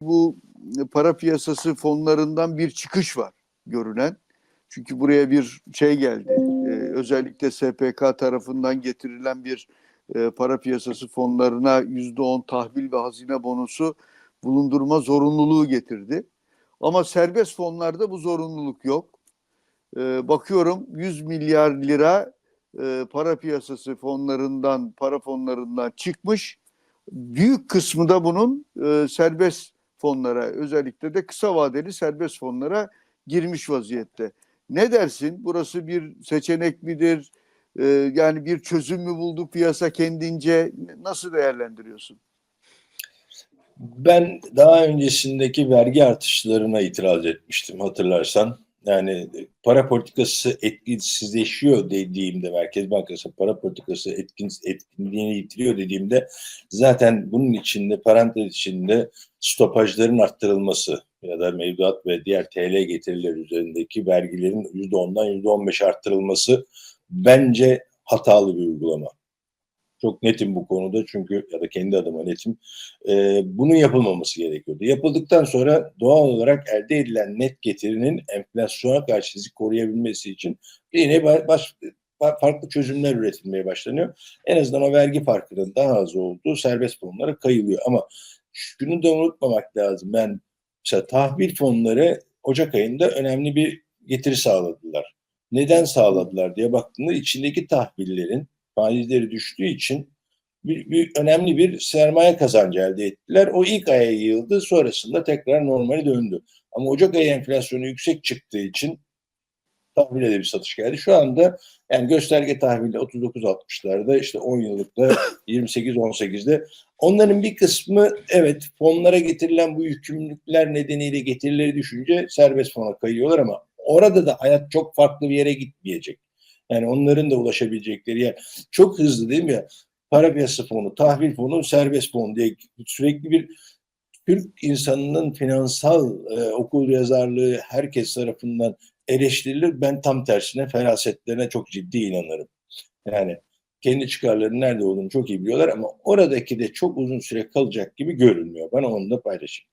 bu para piyasası fonlarından bir çıkış var görünen. Çünkü buraya bir şey geldi. Ee, özellikle SPK tarafından getirilen bir e, para piyasası fonlarına yüzde on tahvil ve hazine bonusu bulundurma zorunluluğu getirdi. Ama serbest fonlarda bu zorunluluk yok. Ee, bakıyorum 100 milyar lira e, para piyasası fonlarından, para fonlarından çıkmış. Büyük kısmı da bunun e, serbest fonlara, özellikle de kısa vadeli serbest fonlara girmiş vaziyette. Ne dersin? Burası bir seçenek midir? Ee, yani bir çözüm mü buldu piyasa kendince? Nasıl değerlendiriyorsun? Ben daha öncesindeki vergi artışlarına itiraz etmiştim hatırlarsan. Yani para politikası etkisizleşiyor dediğimde Merkez Bankası para politikası etkin, etkinliğini yitiriyor dediğimde zaten bunun içinde parantez içinde stopajların arttırılması ya da mevduat ve diğer TL getiriler üzerindeki vergilerin %10'dan %15 arttırılması bence hatalı bir uygulama. Çok netim bu konuda çünkü ya da kendi adıma netim. Ee, bunun yapılmaması gerekiyordu. Yapıldıktan sonra doğal olarak elde edilen net getirinin enflasyona karşı sizi koruyabilmesi için yine baş, farklı çözümler üretilmeye başlanıyor. En azından o vergi farkının daha az olduğu serbest fonlara kayılıyor. Ama şunu da unutmamak lazım. Ben mesela tahvil fonları Ocak ayında önemli bir getiri sağladılar. Neden sağladılar diye baktığında içindeki tahvillerin faizleri düştüğü için bir, bir önemli bir sermaye kazancı elde ettiler. O ilk aya yığıldı, sonrasında tekrar normale döndü. Ama Ocak ayı enflasyonu yüksek çıktığı için tahvile de bir satış geldi. Şu anda yani gösterge tahvili 39-60'larda işte 10 yıllıkta 28-18'de. Onların bir kısmı evet fonlara getirilen bu yükümlülükler nedeniyle getirileri düşünce serbest fona kayıyorlar ama orada da hayat çok farklı bir yere gitmeyecek. Yani onların da ulaşabilecekleri yer çok hızlı değil mi? Para piyasası fonu, tahvil fonu, serbest fon diye sürekli bir Türk insanının finansal e, okul yazarlığı herkes tarafından eleştirilir. Ben tam tersine ferasetlerine çok ciddi inanırım. Yani kendi çıkarlarının nerede olduğunu çok iyi biliyorlar ama oradaki de çok uzun süre kalacak gibi görünmüyor. Bana onu da paylaşayım.